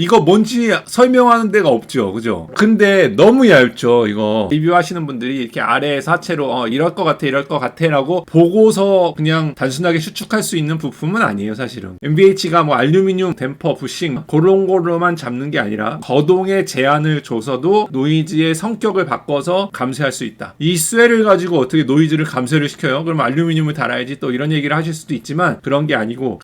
이거 뭔지 설명하는 데가 없죠. 그죠? 근데 너무 얇죠. 이거 리뷰하시는 분들이 이렇게 아래 사체로 어, 이럴 것 같아, 이럴 것 같아 라고 보고서 그냥 단순하게 추측할 수 있는 부품은 아니에요, 사실은. MBH가 뭐 알루미늄 댐퍼, 부싱 그런 거로만 잡는 게 아니라 거동에 제한을 줘서도 노이즈의 성격을 바꿔서 감쇄할 수 있다. 이 쇠를 가지고 어떻게 노이즈를 감쇄를 시켜요? 그럼 알루미늄을 달아야지 또 이런 얘기를 하실 수도 있지만 그런 게 아니고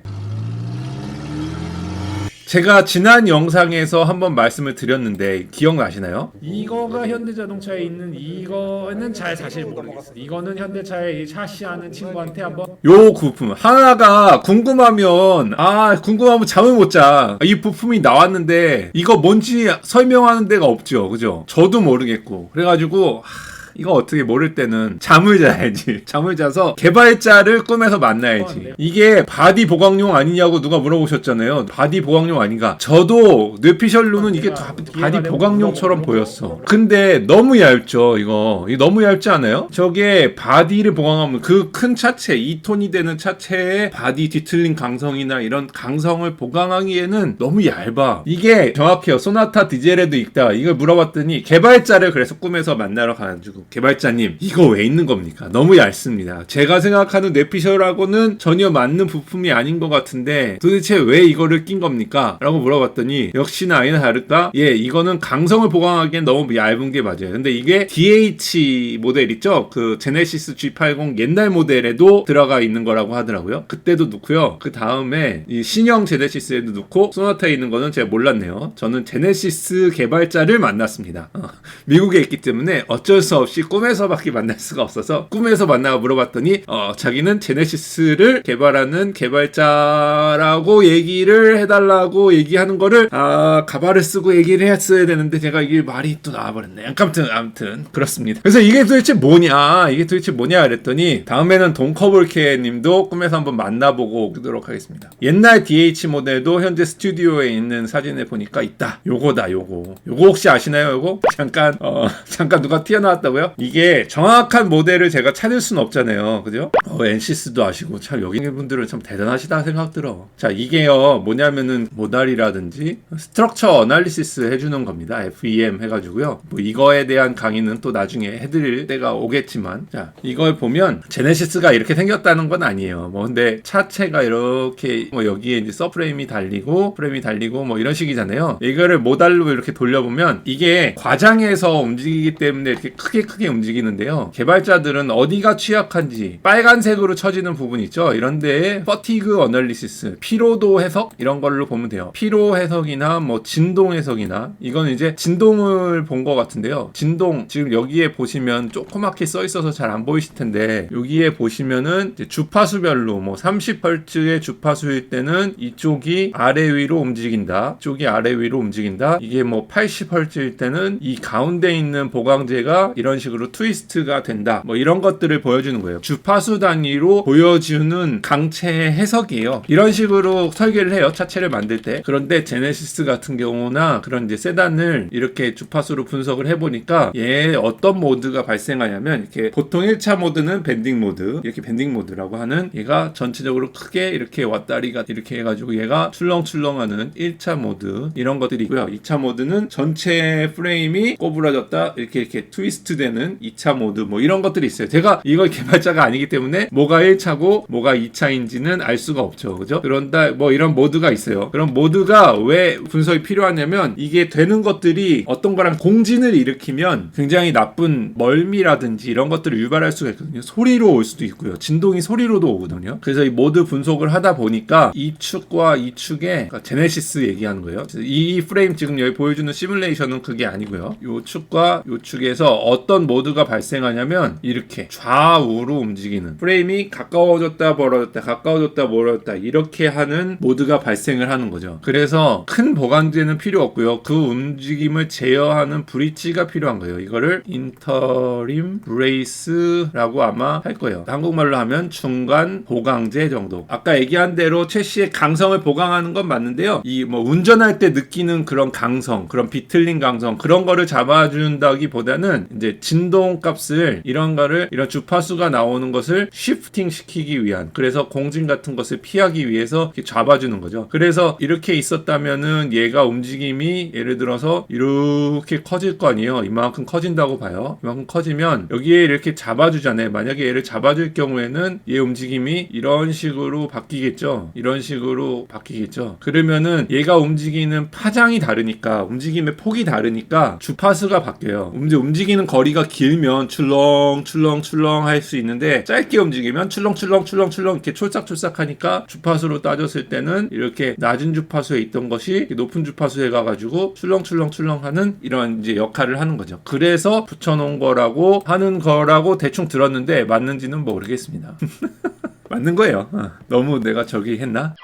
제가 지난 영상에서 한번 말씀을 드렸는데 기억나시나요? 이거가 현대자동차에 있는 이거는 잘 사실 모르겠어요. 이거는 현대차의 이 샤시하는 친구한테 한번 요 부품 하나가 궁금하면 아 궁금하면 잠을 못 자. 이 부품이 나왔는데 이거 뭔지 설명하는 데가 없죠. 그죠? 저도 모르겠고 그래가지고 하, 이거 어떻게 모를 때는 잠을 자야지. 잠을 자서 개발자를 꿈에서 만나야지. 이게 바디 보강용 아니냐고 누가 물어보셨잖아요. 바디 보강용 아닌가? 저도 뇌피셜로는 이게 다 바디 보강용처럼 보였어. 근데 너무 얇죠, 이거. 이거 너무 얇지 않아요? 저게 바디를 보강하면 그 큰 차체, 2톤이 되는 차체의 바디 뒤틀린 강성이나 이런 강성을 보강하기에는 너무 얇아. 이게 정확해요. 소나타 디젤에도 있다. 이걸 물어봤더니 개발자를 그래서 꿈에서 만나러 가가지 고 개발자님 이거 왜 있는 겁니까? 너무 얇습니다. 제가 생각하는 뇌피셜하고는 전혀 맞는 부품이 아닌 것 같은데 도대체 왜 이거를 낀 겁니까? 라고 물어봤더니 역시나 아니나 다를까? 예, 이거는 강성을 보강하기엔 너무 얇은 게 맞아요. 근데 이게 DH 모델 있죠? 그 제네시스 G80 옛날 모델에도 들어가 있는 거라고 하더라고요. 그때도 넣고요. 그 다음에 이 신형 제네시스에도 넣고 소나타에 있는 거는 제가 몰랐네요. 저는 제네시스 개발자를 만났습니다. 어, 미국에 있기 때문에 어쩔 수 없이 꿈에서밖에 만날 수가 없어서 꿈에서 만나고 물어봤더니 어, 자기는 제네시스를 개발하는 개발자라고 얘기를 해달라고 얘기하는 거를 아 가발을 쓰고 얘기를 했어야 되는데 제가 이게 말이 또 나와버렸네. 아무튼 아무튼 그렇습니다. 그래서 이게 도대체 뭐냐 이게 도대체 뭐냐 그랬더니 다음에는 동커블케님도 꿈에서 한번 만나보고 오도록 하겠습니다. 옛날 DH 모델도 현재 스튜디오에 있는 사진을 보니까 있다. 요거다 요거. 요거 혹시 아시나요 요거? 잠깐 어 잠깐 누가 튀어나왔다고요? 이게 정확한 모델을 제가 찾을 수는 없잖아요. 그죠? 어, NCS도 아시고 참 여기 있는 분들은 참 대단하시다 생각 들어. 자 이게요 뭐냐면은 모달이라든지 스트럭처 어널리시스 해주는 겁니다. FEM 해가지고요. 뭐 이거에 대한 강의는 또 나중에 해드릴 때가 오겠지만 자 이걸 보면 제네시스가 이렇게 생겼다는 건 아니에요. 뭐 근데 차체가 이렇게 뭐 여기에 이제 서프레임이 달리고 프레임이 달리고 뭐 이런 식이잖아요. 이거를 모달로 이렇게 돌려보면 이게 과장해서 움직이기 때문에 이렇게 크게 크게 움직이는데요. 개발자들은 어디가 취약한지 빨간색으로 쳐지는 부분 있죠. 이런데 퍼티그 어널리시스, 피로도 해석 이런 걸로 보면 돼요. 피로 해석이나 뭐 진동 해석이나 이건 이제 진동을 본 것 같은데요. 진동 지금 여기에 보시면 조그맣게 써 있어서 잘 안 보이실 텐데 여기에 보시면은 주파수별로 뭐 30Hz의 주파수일 때는 이쪽이 아래 위로 움직인다. 이쪽이 아래 위로 움직인다. 이게 뭐 80Hz일 때는 이 가운데 있는 보강제가 이런 식으로 트위스트가 된다. 뭐 이런 것들을 보여주는 거예요. 주파수 단위로 보여주는 강체 해석이에요. 이런 식으로 설계를 해요. 차체를 만들 때. 그런데 제네시스 같은 경우나 그런 이제 세단을 이렇게 주파수로 분석을 해보니까 얘 어떤 모드가 발생하냐면 이렇게 보통 1차 모드는 밴딩 모드 이렇게 밴딩 모드라고 하는 얘가 전체적으로 크게 이렇게 왔다리가 이렇게 해가지고 얘가 출렁출렁하는 1차 모드 이런 것들이고요. 2차 모드는 전체 프레임이 꼬부라졌다 이렇게 이렇게 트위스트 되는 2차 모드 뭐 이런 것들이 있어요. 제가 이걸 개발자가 아니기 때문에 뭐가 1차고 뭐가 2차인지는 알 수가 없죠. 그죠? 그런다 뭐 이런 모드가 있어요. 그럼 모드가 왜 분석이 필요하냐면 이게 되는 것들이 어떤 거랑 공진을 일으키면 굉장히 나쁜 멀미라든지 이런 것들을 유발할 수가 있거든요. 소리로 올 수도 있고요. 진동이 소리로도 오거든요. 그래서 이 모드 분석을 하다 보니까 이 축과 이 축에 그러니까 제네시스 얘기하는 거예요. 이 프레임 지금 여기 보여주는 시뮬레이션은 그게 아니고요. 이 축과 이 축에서 어떤 모드가 발생하냐면 이렇게 좌우로 움직이는 프레임이 가까워졌다 멀어졌다 가까워졌다 멀어졌다 이렇게 하는 모드가 발생을 하는 거죠. 그래서 큰 보강제는 필요 없고요. 그 움직임을 제어하는 브릿지가 필요한 거예요. 이거를 인터림 브레이스라고 아마 할 거예요. 한국말로 하면 중간 보강제 정도. 아까 얘기한 대로 최씨의 강성을 보강하는 건 맞는데요. 이 뭐 운전할 때 느끼는 그런 강성, 그런 비틀린 강성 그런 거를 잡아준다기보다는 이제 진동 값을 이런 거를 이런 주파수가 나오는 것을 쉬프팅 시키기 위한 그래서 공진 같은 것을 피하기 위해서 이렇게 잡아주는 거죠. 그래서 이렇게 있었다면은 얘가 움직임이 예를 들어서 이렇게 커질 거 아니에요. 이만큼 커진다고 봐요. 이만큼 커지면 여기에 이렇게 잡아주잖아요. 만약에 얘를 잡아줄 경우에는 얘 움직임이 이런 식으로 바뀌겠죠. 이런 식으로 바뀌겠죠. 그러면은 얘가 움직이는 파장이 다르니까 움직임의 폭이 다르니까 주파수가 바뀌어요. 움직 움직이는 거리 가 길면 출렁 출렁 출렁 할 수 있는데 짧게 움직이면 출렁 출렁 출렁 출렁 이렇게 촐싹촐싹 하니까 주파수로 따졌을 때는 이렇게 낮은 주파수에 있던 것이 높은 주파수에 가가지고 출렁출렁 출렁하는 이런 이제 역할을 하는 거죠. 그래서 붙여놓은 거라고 하는 거라고 대충 들었는데 맞는지는 모르겠습니다. 맞는 거예요. 어. 너무 내가 저기 했나?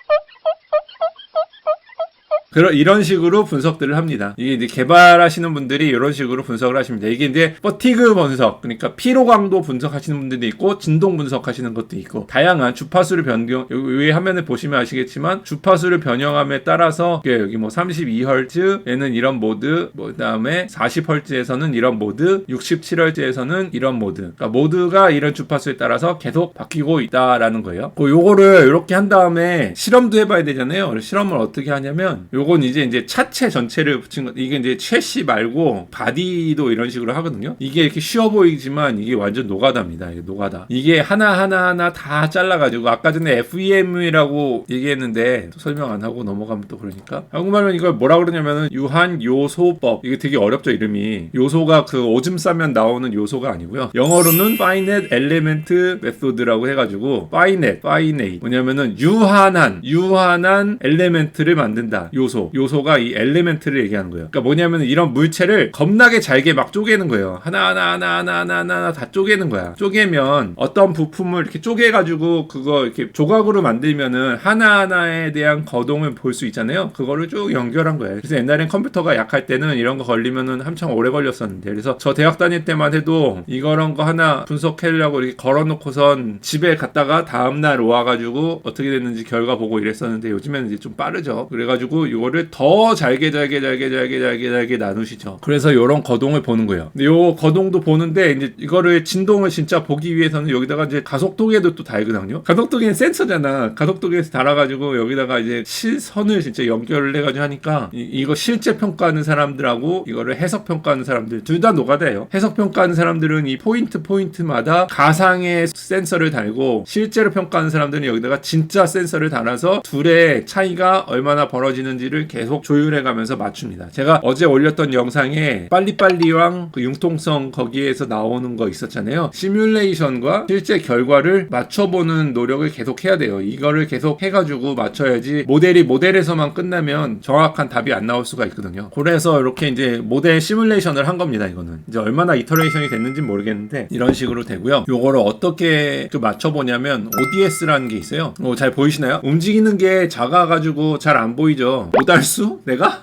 그런 이런 식으로 분석들을 합니다. 이게 이제 개발하시는 분들이 이런 식으로 분석을 하십니다. 이게 이제 퍼티그 분석, 그러니까 피로 강도 분석하시는 분들도 있고 진동 분석하시는 것도 있고 다양한 주파수를 변경 여기 화면에 보시면 아시겠지만 주파수를 변형함에 따라서 여기 뭐 32Hz에는 이런 모드, 뭐 그다음에 40Hz에서는 이런 모드, 67Hz에서는 이런 모드. 그러니까 모드가 이런 주파수에 따라서 계속 바뀌고 있다라는 거예요. 그 요거를 이렇게 한 다음에 실험도 해봐야 되잖아요. 실험을 어떻게 하냐면 요건 이제 이제 차체 전체를 붙인 거 이게 이제 최씨 말고 바디도 이런 식으로 하거든요. 이게 이렇게 쉬워 보이지만 이게 완전 노가다입니다. 이게 노가다. 이게 하나 하나 하나 다 잘라가지고 아까 전에 FEM이라고 얘기했는데 또 설명 안 하고 넘어가면 또 그러니까 한국말은 이걸 뭐라 그러냐면은 유한 요소법 이게 되게 어렵죠 이름이 요소가 그 오줌 싸면 나오는 요소가 아니고요. 영어로는 finite element method라고 해가지고 finite, finite 뭐냐면은 유한한 유한한 엘레멘트를 만든다. 요소 요소가 이 엘레멘트를 얘기하는 거예요. 그러니까 뭐냐면 이런 물체를 겁나게 잘게 막 쪼개는 거예요. 하나 하나 하나 하나 다 쪼개는 거야. 쪼개면 어떤 부품을 이렇게 쪼개가지고 그거 이렇게 조각으로 만들면은 하나 하나에 대한 거동을 볼 수 있잖아요. 그거를 쭉 연결한 거예요. 그래서 옛날엔 컴퓨터가 약할 때는 이런 거 걸리면은 한참 오래 걸렸었는데 그래서 저 대학 다닐 때만 해도 이거런 거 하나 분석하려고 이렇게 걸어놓고선 집에 갔다가 다음날 와가지고 어떻게 됐는지 결과 보고 이랬었는데 요즘에는 이제 좀 빠르죠. 그래가지고 이거를 더 잘게 잘게 잘게 잘게 잘게 잘게 나누시죠. 그래서 이런 거동을 보는 거예요. 요 거동도 보는데 이제 이거를 진동을 진짜 보기 위해서는 여기다가 이제 가속도계도 또 달거든요. 가속도계는 센서잖아. 가속도계에서 달아가지고 여기다가 이제 실선을 진짜 연결을 해가지고 하니까 이, 거 실제 평가하는 사람들하고 이거를 해석 평가하는 사람들 둘 다 노가다예요. 해석 평가하는 사람들은 이 포인트 포인트마다 가상의 센서를 달고 실제로 평가하는 사람들은 여기다가 진짜 센서를 달아서 둘의 차이가 얼마나 벌어지는지 를 계속 조율해 가면서 맞춥니다. 제가 어제 올렸던 영상에 빨리빨리왕 그 융통성 거기에서 나오는 거 있었잖아요. 시뮬레이션과 실제 결과를 맞춰보는 노력을 계속 해야 돼요. 이거를 계속 해가지고 맞춰야지 모델이 모델에서만 끝나면 정확한 답이 안 나올 수가 있거든요. 그래서 이렇게 이제 모델 시뮬레이션을 한 겁니다. 이거는 이제 얼마나 이터레이션이 됐는지 모르겠는데 이런 식으로 되고요. 요거를 어떻게 그 맞춰보냐면 ODS라는 게 있어요. 어, 잘 보이시나요? 움직이는 게 작아가지고 잘 안 보이죠. 오달수? 내가?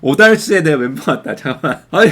오달스에 내가 멤버 같다. 잠깐만. 아니,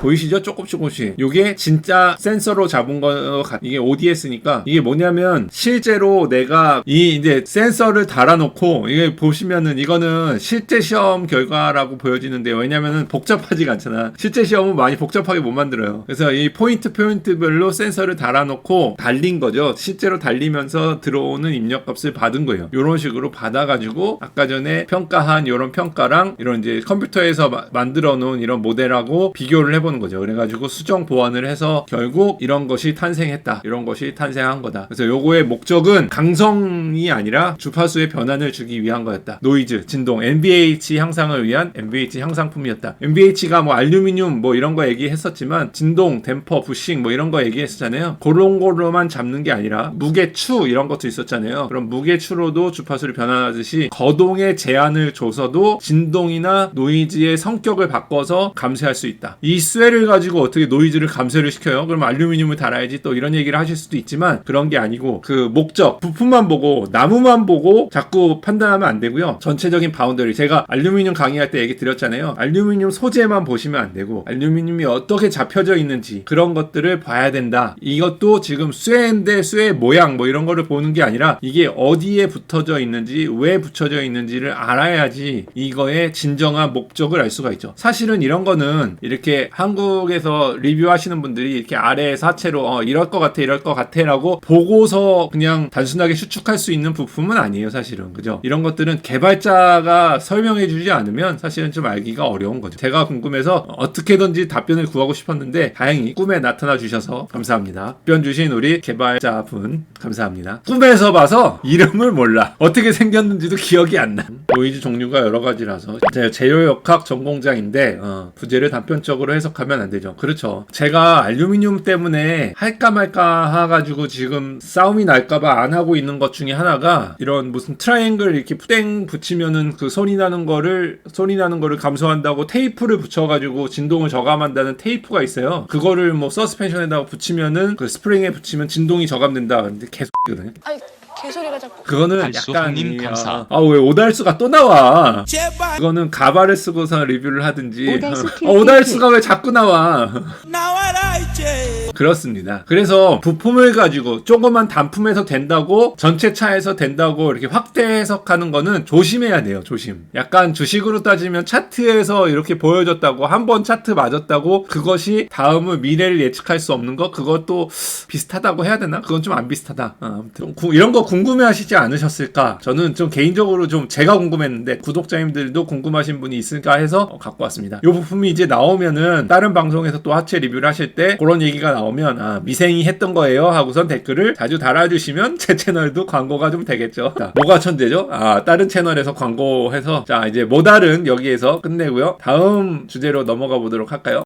보이시죠? 조금 조금씩. 요게 진짜 센서로 잡은 거, 같- 이게 ODS니까 이게 뭐냐면 실제로 내가 이 이제 센서를 달아놓고 이게 보시면은 이거는 실제 시험 결과라고 보여지는데요. 왜냐면은 복잡하지가 않잖아. 실제 시험은 많이 복잡하게 못 만들어요. 그래서 이 포인트 포인트별로 센서를 달아놓고 달린 거죠. 실제로 달리면서 들어오는 입력값을 받은 거예요. 이런 식으로 받아가지고 아까 전에 평가한 이런 평가랑 이런 이제 컴퓨터에 서 마- 만들어 놓은 이런 모델하고 비교를 해보는 거죠. 그래가지고 수정 보완을 해서 결국 이런 것이 탄생했다. 이런 것이 탄생한 거다. 그래서 요거의 목적은 강성이 아니라 주파수의 변환을 주기 위한 거였다. 노이즈, 진동, NVH 향상을 위한 NVH 향상품이었다. NVH가 뭐 알루미늄 뭐 이런 거 얘기했었지만 진동, 댐퍼, 부싱 뭐 이런 거 얘기했었잖아요. 그런 거로만 잡는 게 아니라 무게 추 이런 것도 있었잖아요. 그럼 무게 추로도 주파수를 변환하듯이 거동에 제한을 줘서도 진동이나 노이즈 의 성격을 바꿔서 감쇄할 수 있다. 이 쇠를 가지고 어떻게 노이즈를 감쇄를 시켜요? 그럼 알루미늄을 달아야지 또 이런 얘기를 하실 수도 있지만 그런 게 아니고 그 목적, 부품만 보고 나무만 보고 자꾸 판단하면 안 되고요. 전체적인 바운더리 제가 알루미늄 강의할 때 얘기 드렸잖아요. 알루미늄 소재만 보시면 안 되고 알루미늄이 어떻게 잡혀져 있는지 그런 것들을 봐야 된다. 이것도 지금 쇠인데 쇠 모양 뭐 이런 거를 보는 게 아니라 이게 어디에 붙어져 있는지 왜 붙여져 있는지를 알아야지 이거의 진정한 목적 목적을 알 수가 있죠. 사실은 이런 거는 이렇게 한국에서 리뷰하시는 분들이 이렇게 아래에서 하체로 어, 이럴 것 같아, 이럴 것 같아 라고 보고서 그냥 단순하게 추측할 수 있는 부품은 아니에요, 사실은. 그죠? 이런 것들은 개발자가 설명해 주지 않으면 사실은 좀 알기가 어려운 거죠. 제가 궁금해서 어떻게든지 답변을 구하고 싶었는데 다행히 꿈에 나타나 주셔서 감사합니다. 답변 주신 우리 개발자분 감사합니다. 꿈에서 봐서 이름을 몰라. 어떻게 생겼는지도 기억이 안 나. 노이즈 종류가 여러 가지라서 제요 역학 전공자인데 어, 부제를 단편적으로 해석하면 안 되죠. 그렇죠. 제가 알루미늄 때문에 할까 말까 해가지고 지금 싸움이 날까봐 안 하고 있는 것 중에 하나가 이런 무슨 트라이앵글 이렇게 땡 붙이면은 그 소리 나는 거를 소리 나는 거를 감소한다고 테이프를 붙여가지고 진동을 저감한다는 테이프가 있어요. 그거를 뭐 서스펜션에다가 붙이면은 그 스프링에 붙이면 진동이 저감된다. 근데 계속 거든요. 개소리가 자꾸 그거는 달수 약간 이, 감사. 아왜 오달수가 또 나와? 그거는 가발을 쓰고서 리뷰를 하든지. 오달수 어, 오달수가 왜 자꾸 나와? 나와라 이제 그렇습니다. 그래서 부품을 가지고 조그만 단품에서 된다고 전체 차에서 된다고 이렇게 확대 해석하는 거는 조심해야 돼요. 조심. 약간 주식으로 따지면 차트에서 이렇게 보여줬다고 한 번 차트 맞았다고 그것이 다음은 미래를 예측할 수 없는 거 그것도 비슷하다고 해야 되나? 그건 좀 안 비슷하다. 어, 아무튼 구- 이런 거 궁금해하시지 않으셨을까? 저는 좀 개인적으로 좀 제가 궁금했는데 구독자님들도 궁금하신 분이 있을까 해서 어, 갖고 왔습니다. 이 부품이 이제 나오면은 다른 방송에서 또 하체 리뷰를 하실 때 그런 얘기가 나오 면 아, 미생이 했던 거예요 하고선 댓글을 자주 달아주시면 제 채널도 광고가 좀 되겠죠. 자, 뭐가 천재죠? 아 다른 채널에서 광고해서 자 이제 모달은 여기에서 끝내고요. 다음 주제로 넘어가 보도록 할까요?